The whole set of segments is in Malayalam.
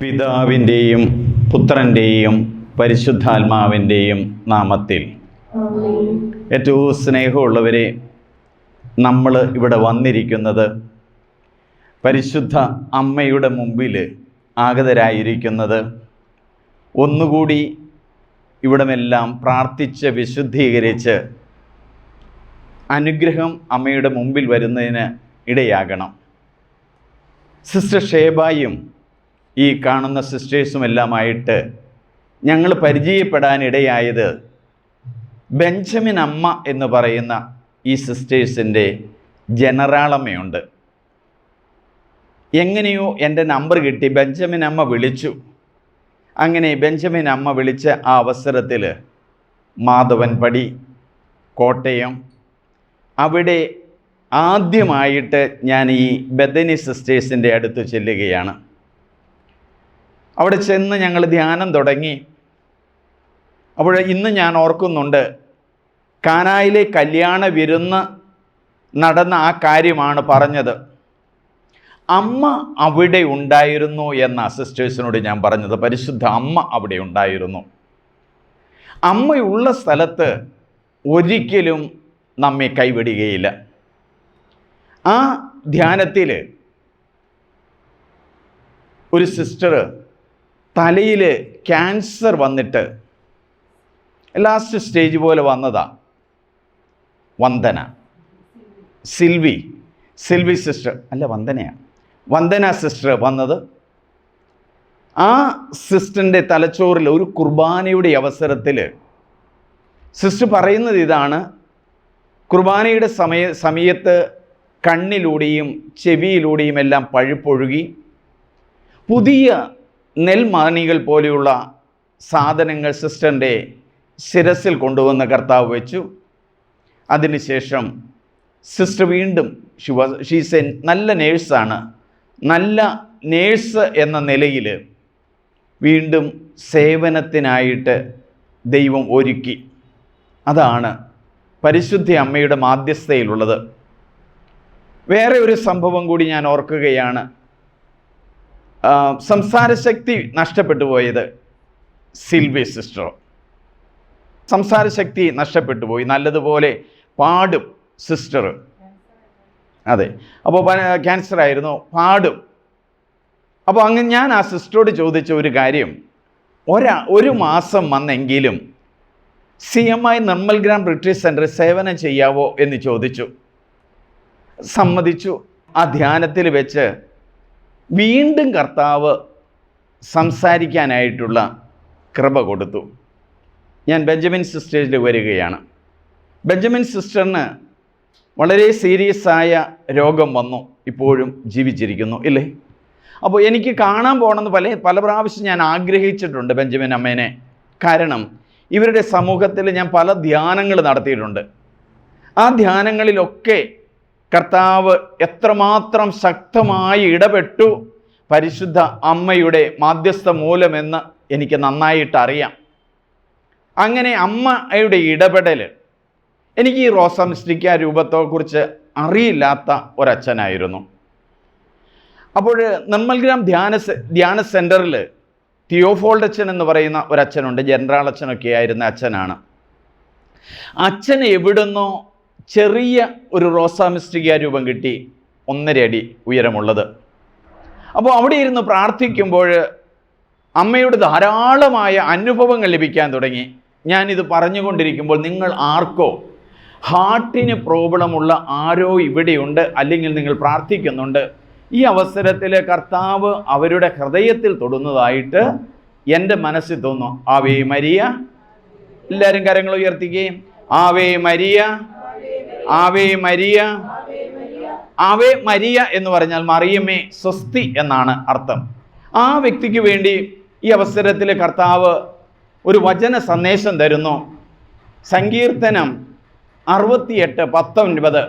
പിതാവിന്റെയും പുത്രന്റെയും പരിശുദ്ധാത്മാവിന്റെയും നാമത്തിൽ. ഏറ്റവും സ്നേഹമുള്ളവരെ നമ്മൾ ഇവിടെ വന്നിരിക്കുന്നത് പരിശുദ്ധ അമ്മയുടെ മുമ്പിൽ ആഗതരായിരിക്കുന്നത്. ഒന്നുകൂടി ഇവിടമെല്ലാം പ്രാർത്ഥിച്ച് വിശുദ്ധീകരിച്ച് അനുഗ്രഹം അമ്മയുടെ മുമ്പിൽ വരുന്നതിന് ഇടയാകണം. സിസ്റ്റർ ഷേബായും ഈ കാണുന്ന സിസ്റ്റേഴ്സും എല്ലാമായിട്ട് ഞങ്ങൾ പരിചയപ്പെടാനിടയായത് ബെഞ്ചമിൻ അമ്മ എന്ന് പറയുന്ന ഈ സിസ്റ്റേഴ്സിന്റെ ജനറാളമ്മയുണ്ട്. എങ്ങനെയോ എന്റെ നമ്പർ കിട്ടി. ബെഞ്ചമിൻ അമ്മ വിളിച്ചു. അങ്ങനെ ബെഞ്ചമിൻ അമ്മ വിളിച്ച ആ അവസരത്തിൽ മാധവൻ മാധവൻപടി കോട്ടയം അവിടെ ആദ്യമായിട്ട് ഞാൻ ഈ ബദനി സിസ്റ്റേഴ്സിന്റെ അടുത്ത് ചെല്ലുകയാണ്. അവിടെ ചെന്ന് ഞങ്ങൾ ധ്യാനം തുടങ്ങി. അപ്പോൾ ഇന്ന് ഞാൻ ഓർക്കുന്നുണ്ട് കാനായിലെ കല്യാണ വിരുന്ന് നടന്ന ആ കാര്യമാണ് പറഞ്ഞത്. അമ്മ അവിടെ ഉണ്ടായിരുന്നു എന്ന സിസ്റ്റേഴ്സിനോട് ഞാൻ പറഞ്ഞത്. പരിശുദ്ധ അമ്മ അവിടെ ഉണ്ടായിരുന്നു. അമ്മയുള്ള സ്ഥലത്ത് ഒരിക്കലും നമ്മെ കൈവിടുകയില്ല. ആ ധ്യാനത്തിൽ ഒരു സിസ്റ്റർ തലയിൽ ക്യാൻസർ വന്നിട്ട് ലാസ്റ്റ് സ്റ്റേജ് പോലെ വന്നതാ. വന്ദന. സിൽവി. സിൽവി സിസ്റ്റർ. അല്ല വന്ദനയാണ് വന്ദന സിസ്റ്റർ വന്നത് ആ സിസ്റ്ററിന്റെ തലച്ചോറിൽ ഒരു കുർബാനയുടെ അവസരത്തിൽ സിസ്റ്റർ പറയുന്നത് ഇതാണ്. കുർബാനയുടെ സമയ സമയത്ത് കണ്ണിലൂടെയും ചെവിയിലൂടെയും എല്ലാം പഴുപ്പൊഴുകി പുതിയ നെൽമാണികൾ പോലെയുള്ള സാധനങ്ങൾ സിസ്റ്ററിന്റെ ശിരസിൽ കൊണ്ടുവന്ന കർത്താവ് വെച്ചു. അതിനുശേഷം സിസ്റ്റർ വീണ്ടും ഷി വാസ് ഷീസ് എ നല്ല നേഴ്സാണ്. നല്ല നേഴ്സ് എന്ന നിലയിൽ വീണ്ടും സേവനത്തിനായിട്ട് ദൈവം ഒരുക്കി. അതാണ് പരിശുദ്ധി അമ്മയുടെ മാധ്യസ്ഥയിലുള്ളത് വേറെ ഒരു സംഭവം കൂടി ഞാൻ ഓർക്കുകയാണ്. ആ, സംസാരശക്തി നഷ്ടപ്പെട്ടു പോയത് സിൽവി സിസ്റ്റർ സംസാരശക്തി നഷ്ടപ്പെട്ടു പോയി. നല്ലതുപോലെ പാടും സിസ്റ്റർ. അതെ. അപ്പോൾ ക്യാൻസർ ആയിരുന്നു പാടും. അപ്പോൾ അങ്ങ് ഞാൻ ആ സിസ്റ്ററോട് ചോദിച്ച ഒരു കാര്യം. ഒരാ ഒരു മാസം വന്നെങ്കിലും C M I Nirmal Gram British centre സേവനം ചെയ്യാവോ എന്ന് ചോദിച്ചു. സമ്മതിച്ചു. ആ ധ്യാനത്തിൽ വെച്ച് വീണ്ടും കർത്താവ് സംസാരിക്കാനായിട്ടുള്ള കൃപ കൊടുത്തു. ഞാൻ ബെഞ്ചമിൻ സിസ്റ്റേജിൽ വരികയാണ്. ബെഞ്ചമിൻ സിസ്റ്ററിന് വളരെ സീരിയസ് ആയ രോഗം വന്നു. ഇപ്പോഴും ജീവിച്ചിരിക്കുന്നു ഇല്ലേ? അപ്പോൾ എനിക്ക് കാണാൻ പോകണമെന്ന് പല പല പ്രാവശ്യം ഞാൻ ആഗ്രഹിച്ചിട്ടുണ്ട് ബെഞ്ചമിൻ അമ്മേനെ. കാരണം ഇവരുടെ സമൂഹത്തിൽ ഞാൻ പല ധ്യാനങ്ങൾ നടത്തിയിട്ടുണ്ട്. ആ ധ്യാനങ്ങളിലൊക്കെ കർത്താവ് എത്രമാത്രം ശക്തമായി ഇടപെട്ടു പരിശുദ്ധ അമ്മയുടെ മാധ്യസ്ഥ മൂലമെന്ന് എനിക്ക് നന്നായിട്ട് അറിയാം അങ്ങനെ അമ്മയുടെ ഇടപെടൽ എനിക്ക് ഈ റോസമിസ്റ്റിക്ക രൂപത്തെക്കുറിച്ച് അറിയില്ലാത്ത ഒരച്ഛനായിരുന്നു. അപ്പോൾ നിർമ്മൽഗ്രാം ധ്യാന ധ്യാന സെന്ററിൽ തിയോഫോൾഡ് അച്ഛൻ എന്ന് പറയുന്ന ഒരച്ഛനുണ്ട്. ജനറാൾ അച്ഛനൊക്കെ ആയിരുന്ന അച്ഛനാണ്. അച്ഛൻ എവിടുന്നോ ചെറിയ ഒരു റോസാമിസ്റ്റിക്ക രൂപം കിട്ടി ഒന്നര അടി ഉയരമുള്ളത്. അപ്പോൾ അവിടെ ഇരുന്ന് പ്രാർത്ഥിക്കുമ്പോൾ അമ്മയുടെ ധാരാളമായ അനുഭവങ്ങൾ ലഭിക്കാൻ തുടങ്ങി. ഞാനിത് പറഞ്ഞുകൊണ്ടിരിക്കുമ്പോൾ നിങ്ങൾ ആർക്കോ ഹാർട്ടിന് പ്രോബ്ലമുള്ള ആരോ ഇവിടെയുണ്ട് അല്ലെങ്കിൽ നിങ്ങൾ പ്രാർത്ഥിക്കുന്നുണ്ട്. ഈ അവസരത്തിൽ കർത്താവ് അവരുടെ ഹൃദയത്തിൽ തൊടുന്നതായിട്ട് എന്റെ മനസ്സിൽ തോന്നുന്നു. ആവേ മരിയ എല്ലാവരും കരങ്ങൾ ഉയർത്തിക്കുകയും Ave Maria Ave Maria. Ave Maria. എന്ന് പറഞ്ഞാൽ മറിയമ്മേ സ്വസ്തി എന്നാണ് അർത്ഥം. ആ വ്യക്തിക്ക് വേണ്ടി ഈ അവസരത്തിൽ കർത്താവ് ഒരു വചന സന്ദേശം തരുന്നു. സങ്കീർത്തനം അറുപത്തിയെട്ട് പത്തൊൻപത്.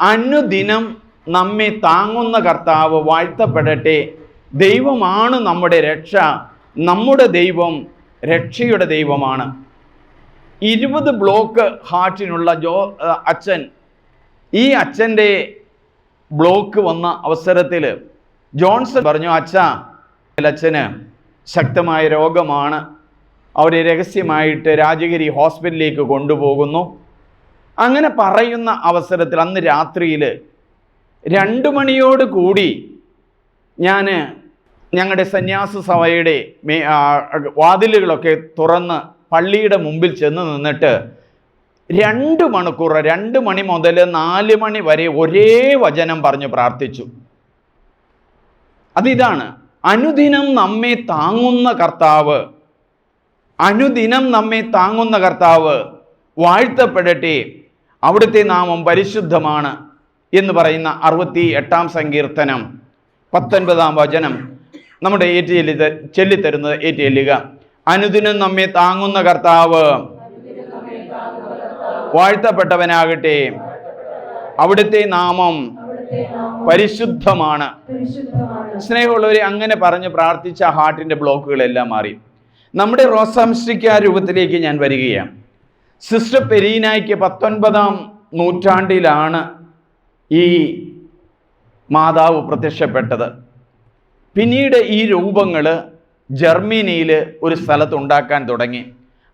അനുദിനം നമ്മെ താങ്ങുന്ന കർത്താവ് വാഴ്ത്തപ്പെടട്ടെ. ദൈവമാണ് നമ്മുടെ രക്ഷ. നമ്മുടെ ദൈവം രക്ഷയുടെ ദൈവമാണ്. ഇരുപത് ബ്ലോക്ക് ഹാർട്ടിനുള്ള ജോ അച്ഛൻ. ഈ അച്ഛന്റെ ബ്ലോക്ക് വന്ന അവസരത്തിൽ ജോൺസൺ പറഞ്ഞു അച്ഛ അച്ഛന് ശക്തമായ രോഗമാണ്. അവരെ രഹസ്യമായിട്ട് രാജഗിരി ഹോസ്പിറ്റലിലേക്ക് കൊണ്ടുപോകുന്നു. അങ്ങനെ പറയുന്ന അവസരത്തിൽ അന്ന് രാത്രിയിൽ രണ്ട് മണിയോട് കൂടി ഞാൻ ഞങ്ങളുടെ സന്യാസ സഭയുടെ വാതിലുകളൊക്കെ തുറന്ന് പള്ളിയുടെ മുമ്പിൽ ചെന്ന് നിന്നിട്ട് രണ്ട് മണിക്കൂർ രണ്ട് മണി മുതൽ നാല് മണി വരെ ഒരേ വചനം പറഞ്ഞ് പ്രാർത്ഥിച്ചു. അതിതാണ് അനുദിനം നമ്മെ താങ്ങുന്ന കർത്താവ്. അനുദിനം നമ്മെ താങ്ങുന്ന കർത്താവ് വാഴ്ത്തപ്പെടട്ടെ അവിടുത്തെ നാമം പരിശുദ്ധമാണ് എന്ന് പറയുന്ന അറുപത്തി എട്ടാം സങ്കീർത്തനം പത്തൊൻപതാം വചനം നമ്മുടെ ഏറ്റുചൊല്ലി ചൊല്ലിത്തരുന്നത് ഏറ്റുചൊല്ലുക അനുദിനം നമ്മെ താങ്ങുന്ന കർത്താവ്. വാഴ്ത്തപ്പെട്ടവനാകട്ടെ. അവിടുത്തെ നാമം പരിശുദ്ധമാണ്. സ്നേഹമുള്ളവരെ അങ്ങനെ പറഞ്ഞ് പ്രാർത്ഥിച്ച ഹാർട്ടിന്റെ ബ്ലോക്കുകളെല്ലാം മാറി. നമ്മുടെ റോസാംശ്രിക്ക രൂപത്തിലേക്ക് ഞാൻ വരികയാണ്. സിസ്റ്റർ പെരീനായ്ക്ക് പത്തൊൻപതാം നൂറ്റാണ്ടിലാണ് ഈ മാതാവ് പ്രത്യക്ഷപ്പെട്ടത്. പിന്നീട് ഈ രൂപങ്ങൾ ജർമ്മനിയിൽ ഒരു സ്ഥലത്ത് ഉണ്ടാക്കാൻ തുടങ്ങി.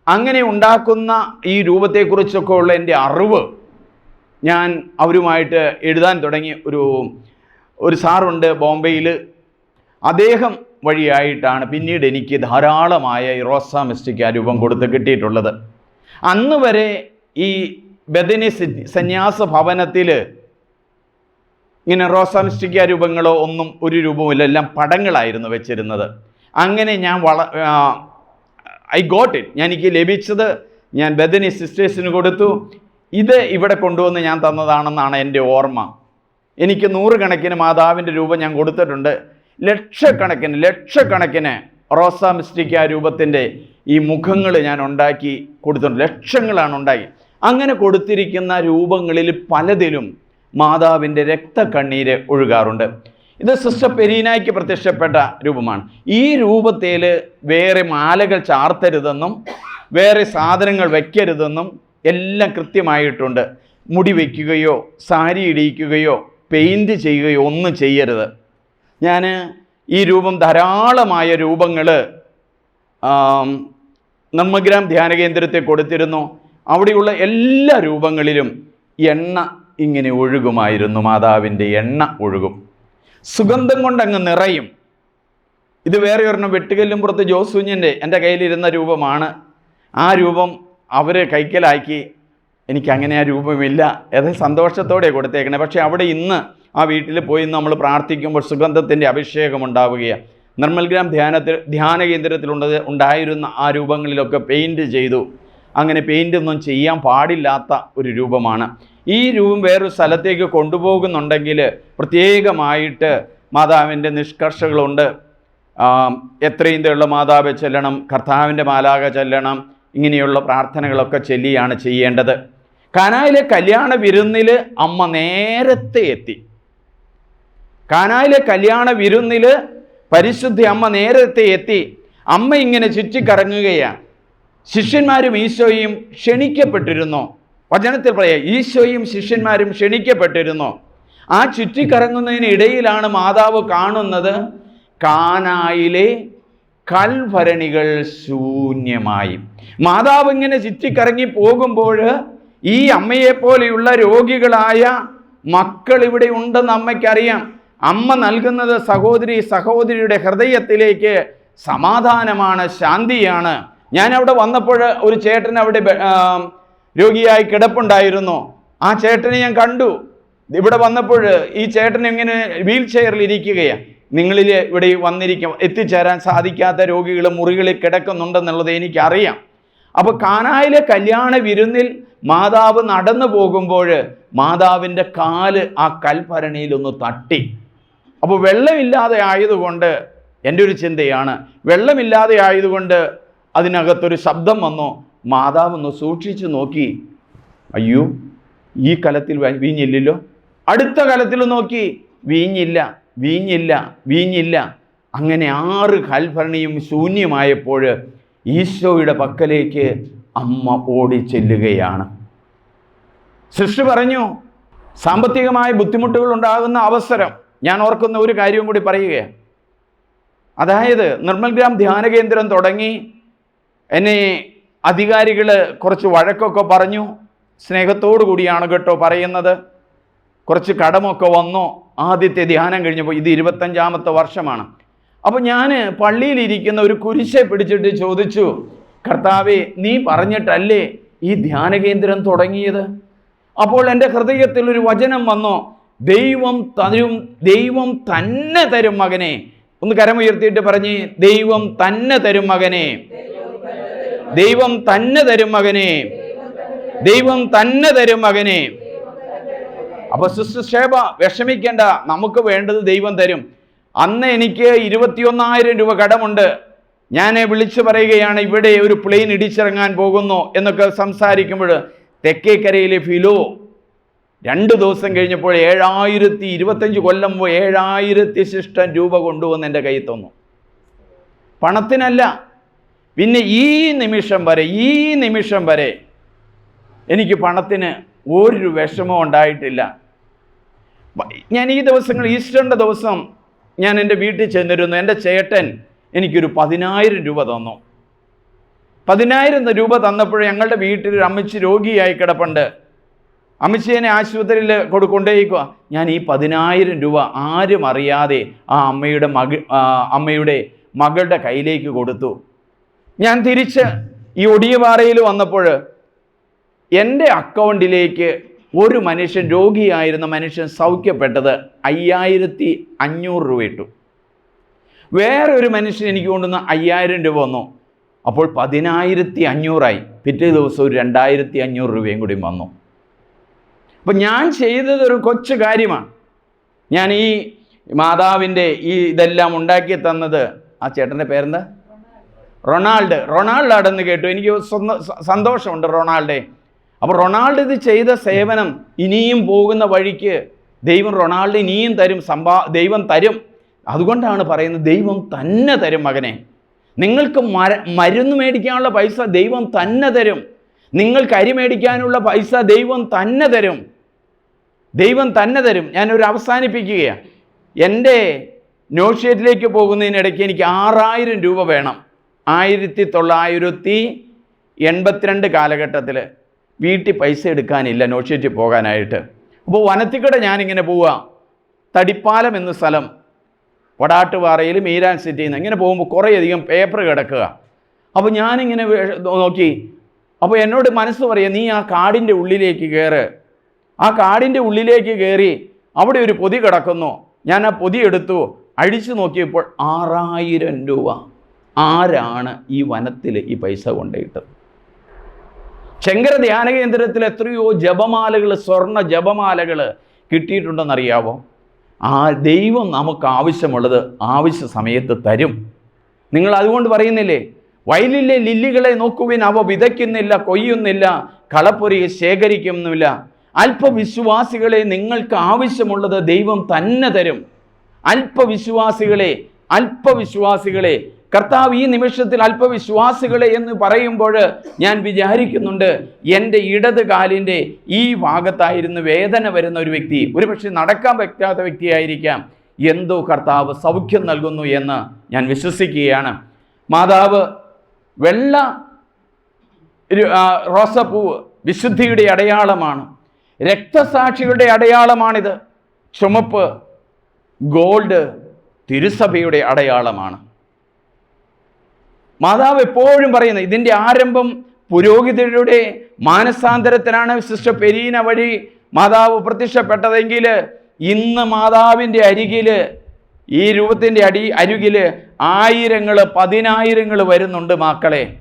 അങ്ങനെ ഉണ്ടാക്കുന്ന ഈ രൂപത്തെക്കുറിച്ചൊക്കെ ഉള്ള എന്റെ അറിവ് ഞാൻ അവരുമായിട്ട് എഴുതാൻ തുടങ്ങി. ഒരു ഒരു സാറുണ്ട് ബോംബെയിൽ അദ്ദേഹം വഴിയായിട്ടാണ് പിന്നീട് എനിക്ക് ധാരാളമായ ഈ റോസ മിസ്റ്റിക് ആ രൂപം കൊടുത്ത് കിട്ടിയിട്ടുള്ളത്. അന്ന് വരെ ഈ ബദനി സന്യാസ ഭവനത്തിൽ ഇങ്ങനെ റോസ മിസ്റ്റിക്ക രൂപങ്ങളോ ഒന്നും ഒരു രൂപവുമില്ല. എല്ലാം പടങ്ങളായിരുന്നു വെച്ചിരുന്നത്. അങ്ങനെ ഞാൻ വള ഐ ഗോട്ട് ഇറ്റ് ഞാൻ എനിക്ക് ലഭിച്ചത് ഞാൻ ബദനി സിസ്റ്റേഴ്സിന് കൊടുത്തു. ഇത് ഇവിടെ കൊണ്ടുവന്ന് ഞാൻ തന്നതാണെന്നാണ് എന്റെ ഓർമ്മ. എനിക്ക് നൂറുകണക്കിന് മാതാവിന്റെ രൂപം ഞാൻ കൊടുത്തിട്ടുണ്ട്. ലക്ഷക്കണക്കിന് ലക്ഷക്കണക്കിന് റോസ മിസ്റ്റിക്ക രൂപത്തിന്റെ ഈ മുഖങ്ങൾ ഞാൻ ഉണ്ടാക്കി കൊടുത്തിട്ടുണ്ട്. ലക്ഷങ്ങളാണ് ഉണ്ടാക്കി അങ്ങനെ കൊടുത്തിരിക്കുന്ന രൂപങ്ങളിൽ പലതിലും മാതാവിന്റെ രക്തക്കണ്ണീര് ഒഴുകാറുണ്ട്. ഇത് സിസ്റ്റർ പെരീനായ്ക്ക് പ്രത്യക്ഷപ്പെട്ട രൂപമാണ്. ഈ രൂപത്തിൽ വേറെ മാലകൾ ചാർത്തരുതെന്നും വേറെ സാധനങ്ങൾ വയ്ക്കരുതെന്നും എല്ലാം കൃത്യമായിട്ടുണ്ട്. മുടി വയ്ക്കുകയോ സാരി ഇടിയിക്കുകയോ പെയിന്റ് ചെയ്യുകയോ ഒന്നും ചെയ്യരുത്. ഞാൻ ഈ രൂപം ധാരാളമായ രൂപങ്ങൾ നമ്മഗ്രാം ധ്യാന കേന്ദ്രത്തെ കൊടുത്തിരുന്നു. അവിടെയുള്ള എല്ലാ രൂപങ്ങളിലും എണ്ണ ഇങ്ങനെ ഒഴുകുമായിരുന്നു. മാതാവിന്റെ എണ്ണ ഒഴുകും. സുഗന്ധം കൊണ്ടങ്ങ് നിറയും. ഇത് വേറെ ഒരെണ്ണം വെട്ടുകല്ലും പുറത്ത് ജോസൂഞ്ഞന്റെ എന്റെ കയ്യിലിരുന്ന രൂപമാണ്. ആ രൂപം അവർ കൈക്കലാക്കി. എനിക്ക് അങ്ങനെ ആ രൂപമില്ല. അത് സന്തോഷത്തോടെ കൊടുത്തേക്കണേ. പക്ഷേ അവിടെ ഇന്ന് ആ വീട്ടിൽ പോയി നമ്മൾ പ്രാർത്ഥിക്കുമ്പോൾ സുഗന്ധത്തിന്റെ അഭിഷേകം ഉണ്ടാവുകയാണ്. നിർമ്മൽഗ്രാം ധ്യാനത്തിൽ ധ്യാന കേന്ദ്രത്തിലുണ്ടത് ഉണ്ടായിരുന്ന ആ രൂപങ്ങളിലൊക്കെ പെയിന്റ് ചെയ്തു. അങ്ങനെ പെയിന്റ് ഒന്നും ചെയ്യാൻ പാടില്ലാത്ത ഒരു രൂപമാണ്. ഈ രൂപം വേറൊരു സ്ഥലത്തേക്ക് കൊണ്ടുപോകുന്നുണ്ടെങ്കിൽ പ്രത്യേകമായിട്ട് മാതാവിന്റെ നിഷ്കർഷകളുണ്ട്. എത്രയും തേയുള്ള മാതാവ് ചെല്ലണം കർത്താവിന്റെ മാലാക ചെല്ലണം ഇങ്ങനെയുള്ള പ്രാർത്ഥനകളൊക്കെ ചെല്ലിയാണ് ചെയ്യേണ്ടത്. കാനായിലെ കല്യാണ വിരുന്നിൽ അമ്മ നേരത്തെ എത്തി. കാനായിലെ കല്യാണ വിരുന്നിൽ പരിശുദ്ധി അമ്മ നേരത്തെ എത്തി. അമ്മ ഇങ്ങനെ ചുറ്റിക്കറങ്ങുകയാണ്. ശിഷ്യന്മാരും ഈശോയും ക്ഷണിക്കപ്പെട്ടിരുന്നു. വചനത്തിൽ പറയാം ഈശോയും ശിഷ്യന്മാരും ക്ഷണിക്കപ്പെട്ടിരുന്നു. ആ ചുറ്റിക്കറങ്ങുന്നതിനിടയിലാണ് മാതാവ് കാണുന്നത്. കാനായിലെ കൽഭരണികൾ ശൂന്യമായി. മാതാവ് ഇങ്ങനെ ചുറ്റിക്കറങ്ങി പോകുമ്പോൾ ഈ അമ്മയെപ്പോലെയുള്ള രോഗികളായ മക്കൾ ഇവിടെ ഉണ്ടെന്ന് അമ്മയ്ക്കറിയാം. അമ്മ നൽകുന്നത് സഹോദരി സഹോദരിയുടെ ഹൃദയത്തിലേക്ക് സമാധാനമാണ് ശാന്തിയാണ്. ഞാൻ അവിടെ വന്നപ്പോൾ ഒരു ചേട്ടൻ അവിടെ രോഗിയായി കിടപ്പുണ്ടായിരുന്നു. ആ ചേട്ടനെ ഞാൻ കണ്ടു. ഇവിടെ വന്നപ്പോൾ ഈ ചേട്ടൻ ഇങ്ങനെ വീൽ ചെയറിൽ ഇരിക്കുകയാണ്. നിങ്ങളിൽ ഇവിടെ വന്നിരിക്കും എത്തിച്ചേരാൻ സാധിക്കാത്ത രോഗികൾ മുറികളിൽ കിടക്കുന്നുണ്ടെന്നുള്ളത് എനിക്കറിയാം. അപ്പോൾ കാനായിലെ കല്യാണ വിരുന്നിൽ മാതാവ് നടന്നു പോകുമ്പോൾ മാതാവിന്റെ കാൽ ആ കൽഭരണിയിലൊന്ന് തട്ടി. അപ്പോൾ വെള്ളമില്ലാതെ ആയതുകൊണ്ട് എന്റെ ഒരു ചിന്തയാണ് വെള്ളമില്ലാതെ ആയതുകൊണ്ട് അതിനകത്തൊരു ശബ്ദം വന്നു. മാതാവ് ഒന്ന് സൂക്ഷിച്ചു നോക്കി. അയ്യോ ഈ കലത്തിൽ വീഞ്ഞില്ലല്ലോ? അടുത്ത കലത്തിൽ നോക്കി. വീഞ്ഞില്ല വീഞ്ഞില്ല വീഞ്ഞില്ല. അങ്ങനെ ആറ് കൽഭരണിയും ശൂന്യമായപ്പോൾ ഈശോയുടെ പക്കലേക്ക് അമ്മ ഓടി ചെല്ലുകയാണ് സൃഷ്ടി പറഞ്ഞു സാമ്പത്തികമായ ബുദ്ധിമുട്ടുകൾ ഉണ്ടാകുന്ന അവസരം. ഞാൻ ഓർക്കുന്ന ഒരു കാര്യവും കൂടി പറയുകയാണ്. അതായത് നിർമ്മൽ ഗ്രാം ധ്യാന കേന്ദ്രം തുടങ്ങി എന്നെ അധികാരികൾ കുറച്ച് വഴക്കൊക്കെ പറഞ്ഞു. സ്നേഹത്തോടു കൂടിയാണ് കേട്ടോ പറയുന്നത്. കുറച്ച് കടമൊക്കെ വന്നു. ആദ്യത്തെ ധ്യാനം കഴിഞ്ഞപ്പോൾ ഇത് ഇരുപത്തഞ്ചാമത്തെ വർഷമാണ്. അപ്പോൾ ഞാൻ പള്ളിയിലിരിക്കുന്ന ഒരു കുരിശെ പിടിച്ചിട്ട് ചോദിച്ചു കർത്താവെ നീ പറഞ്ഞിട്ടല്ലേ ഈ ധ്യാന കേന്ദ്രം തുടങ്ങിയത്? അപ്പോൾ എന്റെ ഹൃദയത്തിൽ ഒരു വചനം വന്നു ദൈവം തരും ദൈവം തന്നെ തരും മകനെ. ഒന്ന് കരമുയർത്തിയിട്ട് പറഞ്ഞ് ദൈവം തന്നെ തരും മകനെ. ദൈവം തന്നെ തരും മകനെ. ദൈവം തന്നെ തരും മകനെ. അപ്പൊ സിസ്റ്റർ ഷേബ വിഷമിക്കേണ്ട. നമുക്ക് വേണ്ടത് ദൈവം തരും. അന്ന് എനിക്ക് ഇരുപത്തിയൊന്നായിരം രൂപ കടമുണ്ട്. ഞാൻ വിളിച്ചു പറയുകയാണ് ഇവിടെ ഒരു പ്ലെയിൻ ഇടിച്ചിറങ്ങാൻ പോകുന്നു എന്നൊക്കെ സംസാരിക്കുമ്പോൾ തെക്കേക്കരയിലെ ഫിലോ രണ്ട് ദിവസം കഴിഞ്ഞപ്പോൾ ഏഴായിരത്തി ഇരുപത്തഞ്ച് കൊല്ലം മുമ്പ് ഏഴായിരത്തി ശിഷ്ടം രൂപ കൊണ്ടുവന്ന് എന്റെ കയ്യിൽ തന്നു. പണത്തിനല്ല പിന്നെ ഈ നിമിഷം വരെ ഈ നിമിഷം വരെ എനിക്ക് പണത്തിന് ഒരു വിഷമവും ഉണ്ടായിട്ടില്ല. ഞാൻ ഈ ദിവസങ്ങൾ ഈസ്റ്ററിന്റെ ദിവസം ഞാൻ എന്റെ വീട്ടിൽ ചെന്നിരുന്നു. എന്റെ ചേട്ടൻ എനിക്കൊരു പതിനായിരം രൂപ തന്നു. പതിനായിരം രൂപ തന്നപ്പോൾ ഞങ്ങളുടെ വീട്ടിൽ ഒരു അമ്മച്ചി രോഗിയായി കിടപ്പുണ്ട്. അമ്മച്ചിയെ ആശുപത്രിയിൽ കൊടുക്കൊണ്ടേക്കുക ഞാൻ ഈ പതിനായിരം രൂപ ആരും അറിയാതെ ആ അമ്മയുടെ മക അമ്മയുടെ മകളുടെ കയ്യിലേക്ക് കൊടുത്തു. ഞാൻ തിരിച്ച് ഈ ഒടിയപാറയിൽ വന്നപ്പോൾ എന്റെ അക്കൗണ്ടിലേക്ക് ഒരു മനുഷ്യൻ രോഗിയായിരുന്ന മനുഷ്യൻ സൗഖ്യപ്പെട്ടത് അയ്യായിരത്തി അഞ്ഞൂറ് രൂപ ഇട്ടു. വേറെ ഒരു മനുഷ്യൻ എനിക്ക് കൊണ്ടുവന്ന അയ്യായിരം രൂപ വന്നു. അപ്പോൾ പതിനായിരത്തി അഞ്ഞൂറായി. പിറ്റേ ദിവസം ഒരു രണ്ടായിരത്തി അഞ്ഞൂറ് രൂപയും കൂടി വന്നു. അപ്പം ഞാൻ ചെയ്തത് ഒരു കൊച്ചു കാര്യമാണ്. ഞാൻ ഈ മാതാവിന്റെ ഈ ഇതെല്ലാം ഉണ്ടാക്കി തന്നത്. ആ ചേട്ടന്റെ പേരെന്താ? റൊണാൾഡ് റൊണാൾഡ് ആടെന്ന് കേട്ടു. എനിക്ക് സന്തോഷമുണ്ട് റൊണാൾഡേ. അപ്പോൾ റൊണാൾഡ് ഇത് ചെയ്ത സേവനം ഇനിയും പോകുന്ന വഴിക്ക് ദൈവം റൊണാൾഡ് ഇനിയും തരും സമ്പാ ദൈവം തരും. അതുകൊണ്ടാണ് പറയുന്നത് ദൈവം തന്നെ തരും മകനെ. നിങ്ങൾക്ക് മര മരുന്ന് മേടിക്കാനുള്ള പൈസ ദൈവം തന്നെ തരും. നിങ്ങൾക്ക് അരി മേടിക്കാനുള്ള പൈസ ദൈവം തന്നെ തരും. ദൈവം തന്നെ തരും. ഞാനൊരു അവസാനിപ്പിക്കുകയാണ്. എന്റെ നോഷിയേറ്റിലേക്ക് പോകുന്നതിനിടയ്ക്ക് എനിക്ക് ആറായിരം രൂപ വേണം. ആയിരത്തി തൊള്ളായിരത്തി എൺപത്തിരണ്ട് കാലഘട്ടത്തിൽ വീട്ടിൽ പൈസ എടുക്കാനില്ല നോഷിയേറ്റിൽ പോകാനായിട്ട്. അപ്പോൾ വനത്തിക്കട ഞാനിങ്ങനെ പോവുക തടിപ്പാലം എന്ന സ്ഥലം വടാട്ടുപാറയിൽ മീരാൻ സിറ്റിയിൽ നിന്ന് ഇങ്ങനെ പോകുമ്പോൾ കുറേയധികം പേപ്പർ കിടക്കുക. അപ്പോൾ ഞാനിങ്ങനെ നോക്കി. അപ്പോൾ എന്നോട് മനസ്സ് പറയുക നീ ആ കാടിന്റെ ഉള്ളിലേക്ക് കയറ് ആ കാടിന്റെ ഉള്ളിലേക്ക് കയറി അവിടെ ഒരു പൊതി കിടക്കുന്നു. ഞാൻ ആ പൊതി എടുത്തു. അഴിച്ചു നോക്കിയപ്പോൾ ആറായിരം രൂപ. ആരാണ് ഈ വനത്തിൽ ഈ പൈസ കൊണ്ടുപോയിട്ടത്? ശങ്കര ധ്യാന കേന്ദ്രത്തിൽ എത്രയോ ജപമാലകൾ സ്വർണ ജപമാലകൾ കിട്ടിയിട്ടുണ്ടെന്നറിയാവോ? ആ ദൈവം നമുക്ക് ആവശ്യമുള്ളത് ആവശ്യ സമയത്ത് തരും. നിങ്ങൾ അതുകൊണ്ട് പറയുന്നില്ലേ? വയലിലെ ലില്ലികളെ നോക്കുവിൻ അവ വിതയ്ക്കുന്നില്ല കൊയ്യുന്നില്ല കളപ്പൊരിയെ ശേഖരിക്കുന്നില്ല. അല്പവിശ്വാസികളെ നിങ്ങൾക്ക് ആവശ്യമുള്ളത് ദൈവം തന്നെ തരും. അല്പവിശ്വാസികളെ അല്പവിശ്വാസികളെ കർത്താവ് ഈ നിമിഷത്തിൽ അല്പവിശ്വാസികളെ എന്ന് പറയുമ്പോൾ ഞാൻ വിചാരിക്കുന്നുണ്ട് എന്റെ ഇടത് കാലിന്റെ ഈ ഭാഗത്തായിരുന്നു വേദന വരുന്ന ഒരു വ്യക്തി. ഒരുപക്ഷെ നടക്കാൻ പറ്റാത്ത വ്യക്തിയായിരിക്കാം. എന്തോ കർത്താവ് സൗഖ്യം നൽകുന്നു എന്ന് ഞാൻ വിശ്വസിക്കുകയാണ്. മാതാവ് വെള്ള റോസപ്പൂവ് വിശുദ്ധിയുടെ അടയാളമാണ്. രക്തസാക്ഷികളുടെ അടയാളമാണിത്. ചുമപ്പ് ഗോൾഡ് തിരുസഭയുടെ അടയാളമാണ്. മാതാവ് എപ്പോഴും പറയുന്നത് ഇതിന്റെ ആരംഭം പുരോഹിതരുടെ മാനസാന്തരത്തിനാണ് വിശിഷ്ട പെരീന വഴി മാതാവ് പ്രത്യക്ഷപ്പെട്ടതെങ്കിൽ ഇന്ന് മാതാവിന്റെ അരികിൽ ഈ രൂപത്തിന്റെ അടി അരികിൽ ആയിരങ്ങൾ പതിനായിരങ്ങൾ വരുന്നുണ്ട് മക്കളെ.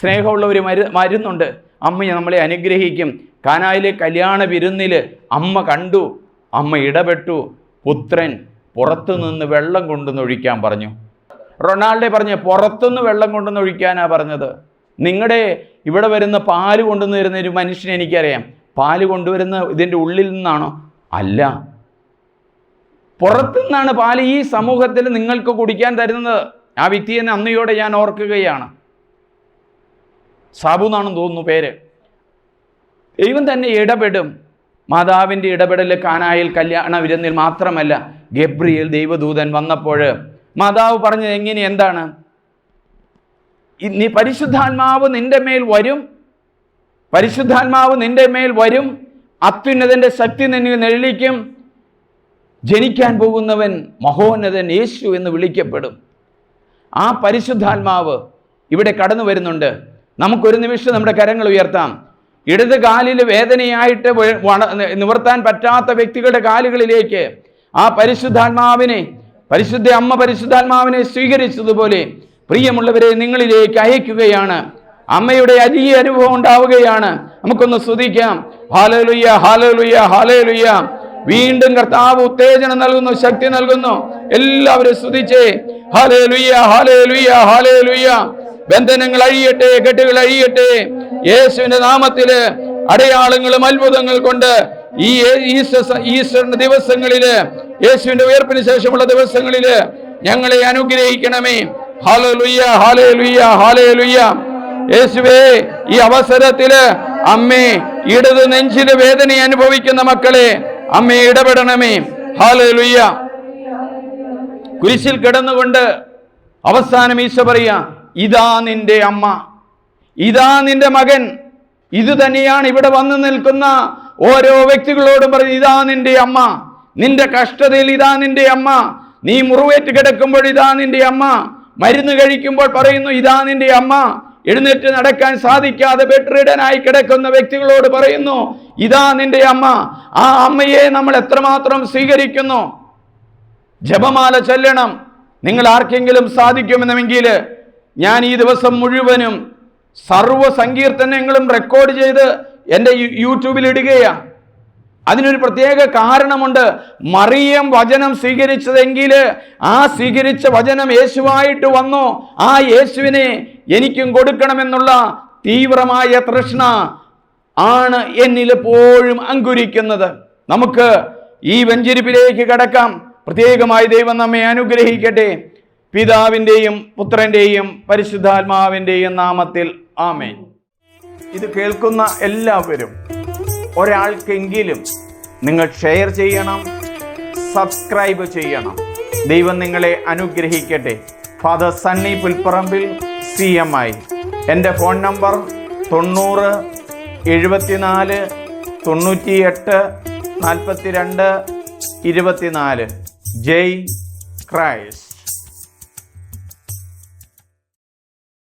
സ്നേഹമുള്ളവർ മരു വരുന്നുണ്ട് അമ്മ നമ്മളെ അനുഗ്രഹിക്കും. കാനായിലെ കല്യാണ വിരുന്നിൽ അമ്മ കണ്ടു അമ്മ ഇടപെട്ടു. പുത്രൻ പുറത്തു നിന്ന് വെള്ളം കൊണ്ടുവന്നൊഴിക്കാൻ പറഞ്ഞു. റൊണാൾഡെ പറഞ്ഞ് പുറത്തുനിന്ന് വെള്ളം കൊണ്ടുവന്ന് ഒഴിക്കാനാ പറഞ്ഞത്. നിങ്ങളുടെ ഇവിടെ വരുന്ന പാൽ കൊണ്ടുവന്ന് വരുന്ന ഒരു മനുഷ്യനെ എനിക്കറിയാം. പാൽ കൊണ്ടുവരുന്ന ഇതിന്റെ ഉള്ളിൽ നിന്നാണോ? അല്ല. പുറത്തുനിന്നാണ് പാൽ ഈ സമൂഹത്തിൽ നിങ്ങൾക്ക് കുടിക്കാൻ തരുന്നത്. ആ വ്യക്തിയെ നന്ദിയോടെ ഞാൻ ഓർക്കുകയാണ്. സാബു എന്നാണെന്ന് തോന്നുന്നു പേര്. ദൈവം തന്നെ ഇടപെടും. മാതാവിന്റെ ഇടപെടൽ കാനായിൽ കല്യാണ വിരുന്നിൽ മാത്രമല്ല ഗബ്രിയേൽ ദൈവദൂതൻ വന്നപ്പോൾ മാതാവ് പറഞ്ഞത് എങ്ങനെ എന്താണ്? നീ പരിശുദ്ധാത്മാവ് നിന്റെ മേൽ വരും. പരിശുദ്ധാത്മാവ് നിന്റെ മേൽ വരും. അത്യുന്നതന്റെ ശക്തി നിന്നെ നെള്ളിക്കും ജനിക്കാൻ പോകുന്നവൻ മഹോന്നതൻ യേശു എന്ന് വിളിക്കപ്പെടും. ആ പരിശുദ്ധാത്മാവ് ഇവിടെ കടന്നു വരുന്നുണ്ട്. നമുക്കൊരു നിമിഷം നമ്മുടെ കരങ്ങൾ ഉയർത്താം. ഇടത് കാലിൽ വേദനയായിട്ട് നിവർത്താൻ പറ്റാത്ത വ്യക്തികളുടെ കാലുകളിലേക്ക് ആ പരിശുദ്ധാത്മാവിനെ പരിശുദ്ധ അമ്മ പരിശുദ്ധാത്മാവിനെ സ്വീകരിച്ചതുപോലെ പ്രിയമുള്ളവരെ നിങ്ങളിലേക്ക് അയക്കുകയാണ്. അമ്മയുടെ അലിയ അനുഭവം ഉണ്ടാവുകയാണ്. നമുക്കൊന്ന് സ്തുതിക്കാം. ഹാലലുയ്യ ഹാലലുയ്യ ഹാലലുയ്യ വീണ്ടും കർത്താവ് ഉത്തേജനം നൽകുന്നു ശക്തി നൽകുന്നു. എല്ലാവരും സ്തുതിച്ചേ. ഹാലേ ലുയ്യ ഹാലേ ലുയ്യ ഹാലേ ലുയ്യ ബന്ധനങ്ങൾ അഴിയട്ടെ കെട്ടുകൾ അഴിയട്ടെ. യേശുവിന്റെ നാമത്തിൽ അടയാളങ്ങളും അത്ഭുതങ്ങൾ കൊണ്ട് ഈ ഈസ്റ്ററിന്റെ ദിവസങ്ങളിൽ യേശുവിന്റെ ഉയർപ്പിന് ശേഷമുള്ള ദിവസങ്ങളിൽ ഞങ്ങളെ അനുഗ്രഹിക്കണമേ. ഹാലേ ലുയ്യ ഹാലേ ലുയ്യ ഹാലേ ലുയ്യ യേശുവേ ഈ അവസരത്തിൽ അമ്മേ ഇടത് നെഞ്ചിൽ വേദന അനുഭവിക്കുന്ന മക്കളെ അമ്മേ ഇടപെടണമേ. ഹാലലുയ്യ കുരിശിൽ കിടന്നുകൊണ്ട് അവസാനം ഈശോ പറയാ ഇതാ നിന്റെ അമ്മ. ഇതാ നിന്റെ മകൻ. ഇത് തന്നെയാണ് ഇവിടെ വന്നു നിൽക്കുന്ന ഓരോ വ്യക്തികളോടും പറഞ്ഞു ഇതാ നിന്റെ അമ്മ. നിന്റെ കഷ്ടതയിൽ ഇതാ നിന്റെ അമ്മ. നീ മുറിവേറ്റ് കിടക്കുമ്പോൾ ഇതാ നിന്റെ അമ്മ. മരുന്ന് കഴിക്കുമ്പോൾ പറയുന്നു ഇതാ നിന്റെ അമ്മ. എഴുന്നേറ്റ് നടക്കാൻ സാധിക്കാതെ ബെഡ്രിഡനായി കിടക്കുന്ന വ്യക്തികളോട് പറയുന്നു ഇതാ നിന്റെ അമ്മ. ആ അമ്മയെ നമ്മൾ എത്രമാത്രം സ്വീകരിക്കുന്നു? ജപമാല ചൊല്ലണം. നിങ്ങൾ ആർക്കെങ്കിലും സാധിക്കുമെന്നുമെങ്കിൽ ഞാൻ ഈ ദിവസം മുഴുവനും സർവ സങ്കീർത്തനങ്ങളും റെക്കോർഡ് ചെയ്ത് എന്റെ യൂട്യൂബിൽ ഇടുകയാണ് അതിനൊരു പ്രത്യേക കാരണമുണ്ട്. മറിയം വചനം സ്വീകരിച്ചതെങ്കിൽ ആ സ്വീകരിച്ച വചനം യേശുവായിട്ട് വന്നു. ആ യേശുവിനെ എനിക്കും കൊടുക്കണമെന്നുള്ള തീവ്രമായ തൃഷ്ണ ആണ് എന്നിൽ എപ്പോഴും അങ്കുരിക്കുന്നത്. നമുക്ക് ഈ വെഞ്ചിരിപ്പിലേക്ക് കടക്കാം. പ്രത്യേകമായി ദൈവം നമ്മെ അനുഗ്രഹിക്കട്ടെ. പിതാവിന്റെയും പുത്രന്റെയും പരിശുദ്ധാത്മാവിന്റെയും നാമത്തിൽ ആമേൻ. ഇത് കേൾക്കുന്ന എല്ലാവരും ഒരാൾക്കെങ്കിലും നിങ്ങൾ ഷെയർ ചെയ്യണം സബ്സ്ക്രൈബ് ചെയ്യണം. ദൈവം നിങ്ങളെ അനുഗ്രഹിക്കട്ടെ. Father Sunny Pulpparambil C M I എന്റെ ഫോൺ നമ്പർ തൊണ്ണൂറ് എഴുപത്തിനാല് തൊണ്ണൂറ്റിയെട്ട് നാൽപ്പത്തിരണ്ട് ഇരുപത്തിനാല്. ജയ് ക്രൈസ്റ്റ്